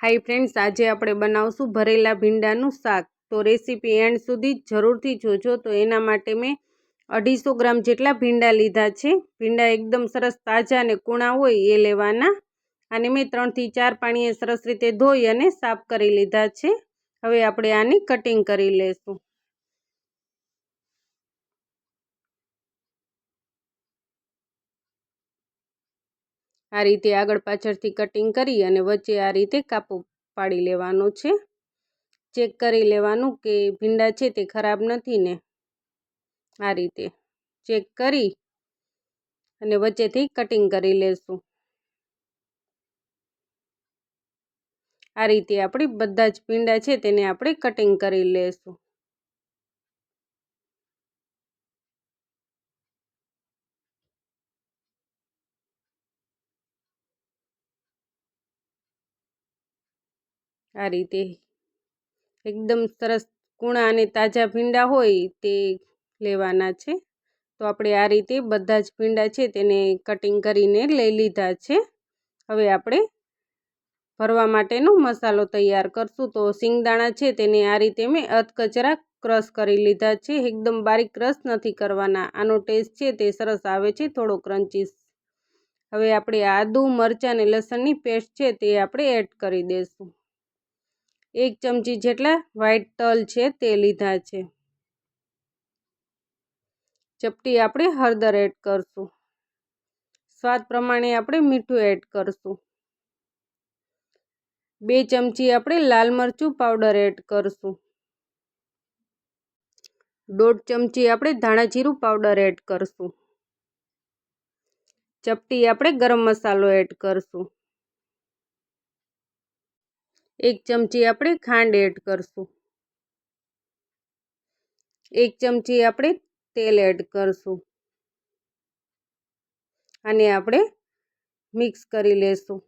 Hi friends આજે આપણે બનાવશું ભરેલા ભીંડાનું શાક. તો રેસીપી એન્ડ સુધી જરૂરથી જોજો. તો એના માટે મેં અઢીસો ગ્રામ જેટલા ભીંડા લીધા છે. ભીંડા એકદમ સરસ તાજા અને કૂણા હોય એ લેવાના. અને મેં ત્રણથી ચાર પાણીએ સરસ રીતે ધોઈ અને સાફ કરી લીધા છે. હવે આપણે આની કટિંગ કરી લેશું. આ રીતે આગળ પાછળથી કટિંગ કરી અને વચ્ચે આ રીતે કાપો પાડી લેવાનો છે. ચેક કરી લેવાનું કે ભીંડા છે તે ખરાબ નથી ને? આ રીતે ચેક કરી અને વચ્ચેથી કટિંગ કરી લેશું. આ રીતે આપણે બધા જ ભીંડા છે તેને આપણે કટિંગ કરી લેશું. આ રીતે એકદમ સરસ કૂણા અને તાજા ભીંડા હોય તે લેવાના છે. તો આપણે આ રીતે બધા જ ભીંડા છે તેને કટિંગ કરીને લઈ લીધા છે. હવે આપણે ભરવા માટેનો મસાલો તૈયાર કરશું. તો સિંગદાણા છે તેને આ રીતે મેં અધકચરા ક્રશ કરી લીધા છે. એકદમ બારીક ક્રશ નથી કરવાના. આનો ટેસ્ટ છે તે સરસ આવે છે, થોડો ક્રન્ચીસ હવે આપણે આદુ, મરચાં અને લસણની પેસ્ટ છે તે આપણે એડ કરી દઈશું એક ચમચી જેટલા વ્હાઈટ તલ છે તે લીધા છે. ચપટી આપણે હળદર એડ કરશું. સ્વાદ પ્રમાણે આપણે મીઠું એડ કરશું. બે ચમચી આપણે લાલ મરચું પાવડર એડ કરશું. દોઢ ચમચી આપણે ધાણા જીરું પાવડર એડ કરશું. ચપટી આપણે ગરમ મસાલો એડ કરશું. એક ચમચી આપણે ખાંડ એડ કરશું. એક ચમચી આપણે તેલ એડ કરશું. અને આપણે મિક્સ કરી લેશું.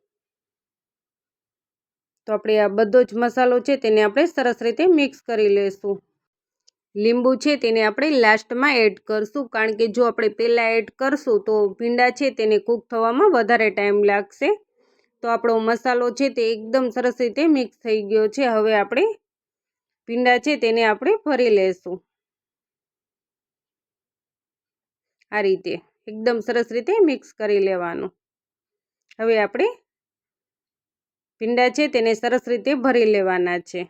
તો આપણે આ બધો જ મસાલો છે તેને આપણે સરસ રીતે મિક્સ કરી લેશું. લીંબુ છે તેને આપણે લાસ્ટમાં એડ કરશું. કારણ કે જો આપણે પહેલાં એડ કરશું તો ભીંડા છે તેને કૂક થવામાં વધારે ટાઈમ લાગશે. તો આપણો મસાલો છે તે એકદમ સરસ રીતે મિક્સ થઈ ગયો છે. હવે આપણે ભીંડા છે તેને આપણે ભરી લેશું. આ રીતે એકદમ સરસ રીતે મિક્સ કરી લેવાનું. હવે આપણે ભીંડા છે તેને સરસ રીતે ભરી લેવાના છે.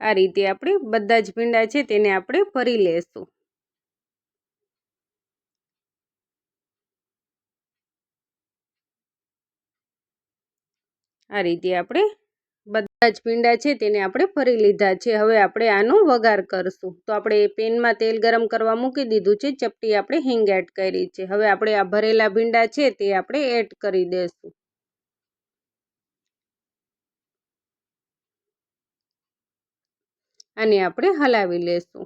આ રીતે આપણે બધા જ ભીંડા છે તેને આપણે ભરી લેશું. આ રીતે આપણે બધા જ ભીંડા છે તેને આપણે ભરી લીધા છે. હવે આપણે આનો વઘાર કરશું. તો આપણે પેનમાં તેલ ગરમ કરવા મૂકી દીધું છે. ચપટી આપણે હિંગ એડ કરી છે. હવે આપણે આ ભરેલા ભીંડા છે તે આપણે એડ કરી દઈશું અને આપણે હલાવી લેશું.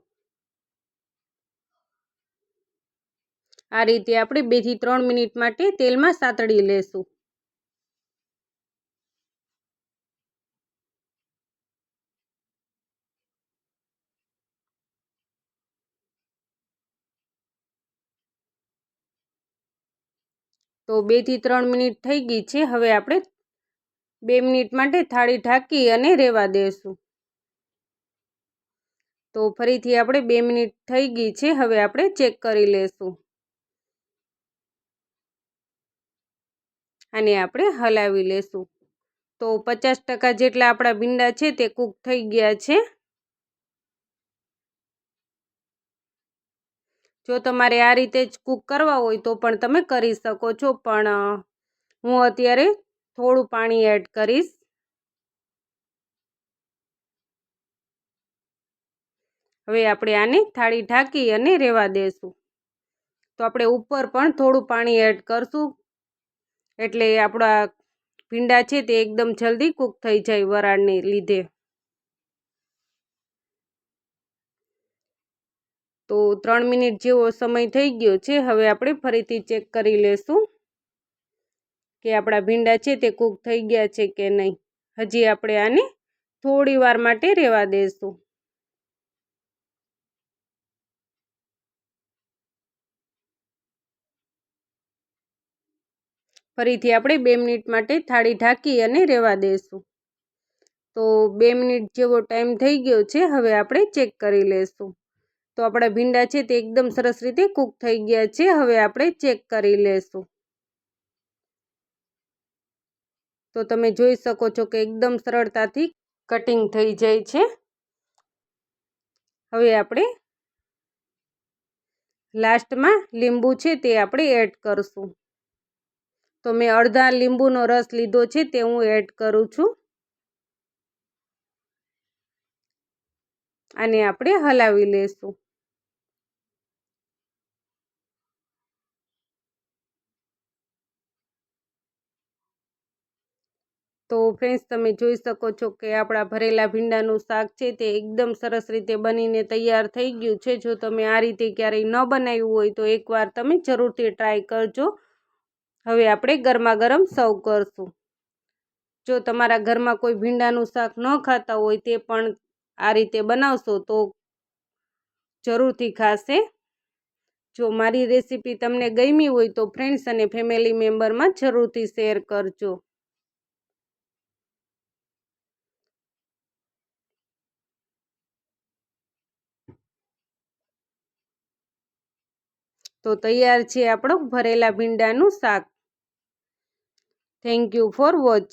આ રીતે આપણે બેથી ત્રણ મિનિટ માટે તેલમાં સાતળી લેશું. તો બેથી ત્રણ મિનિટ થઈ ગઈ છે. હવે આપણે બે મિનિટ માટે થાળી ઢાંકી અને રહેવા દઈશું તો ફરીથી આપણે બે મિનિટ થઈ ગઈ છે, હવે આપણે ચેક કરી લેશું. અને આપણે હલાવી લેશું. તો પચાસ ટકા જેટલા આપણા ભીંડા છે તે કૂક થઈ ગયા છે. જો તમારે આ રીતે જ કૂક કરવા હોય તો પણ તમે કરી શકો છો, પણ હું અત્યારે થોડું પાણી એડ કરીશ. હવે આપણે આને થાળી ઢાંકી અને રહેવા દેશું. તો આપણે ઉપર પણ થોડું પાણી એડ કરશું. એટલે આપણા ભીંડા છે તે એકદમ જલ્દી કૂક થઈ જાય વરાળને લીધે. તો ત્રણ મિનિટ જેવો સમય થઈ ગયો છે, હવે આપણે ફરીથી ચેક કરી લેશું કે આપણા ભીંડા છે તે કૂક થઈ ગયા છે કે નહીં. હજી આપણે આને થોડી વાર માટે રહેવા દઈશું ફરીથી આપણે બે મિનિટ માટે થાળી ઢાંકી અને રહેવા દઈશું તો બે મિનિટ જેવો ટાઈમ થઈ ગયો છે, હવે આપણે ચેક કરી લઈશું તો આપણા ભીંડા છે તે એકદમ સરસ રીતે કૂક થઈ ગયા છે, હવે આપણે ચેક કરી લઈશું તો તમે જોઈ શકો છો કે એકદમ સરળતાથી કટિંગ થઈ જાય છે. હવે આપણે લાસ્ટમાં લીંબુ છે તે આપણે એડ કરશું. તો મેં અડધા લીંબુનો રસ લીધો છે તે હું એડ કરું છું. આને આપણે હલાવી લેશું. તો ફ્રેન્ડ્સ, તમે જોઈ શકો છો કે આપણા ભરેલા ભીંડાનું શાક છે તે એકદમ સરસ રીતે બનીને તૈયાર થઈ ગયું છે. જો તમે આ રીતે ક્યારેય ન બનાવ્યું હોય તો એકવાર તમે જરૂરથી ટ્રાય કરજો. હવે આપણે ગરમા ગરમ સર્વ કરશું. જો તમારા ઘરમાં કોઈ ભીંડાનું શાક ન ખાતા હોય તે પણ આ રીતે બનાવશો તો જરૂરથી ખાશે. જો મારી રેસીપી તમને ગમી હોય તો ફ્રેન્ડ્સ અને ફેમિલી મેમ્બરમાં જરૂરથી શેર કરજો. તો તૈયાર છે આપણો ભરેલા ભીંડાનું શાક. Thank you for watch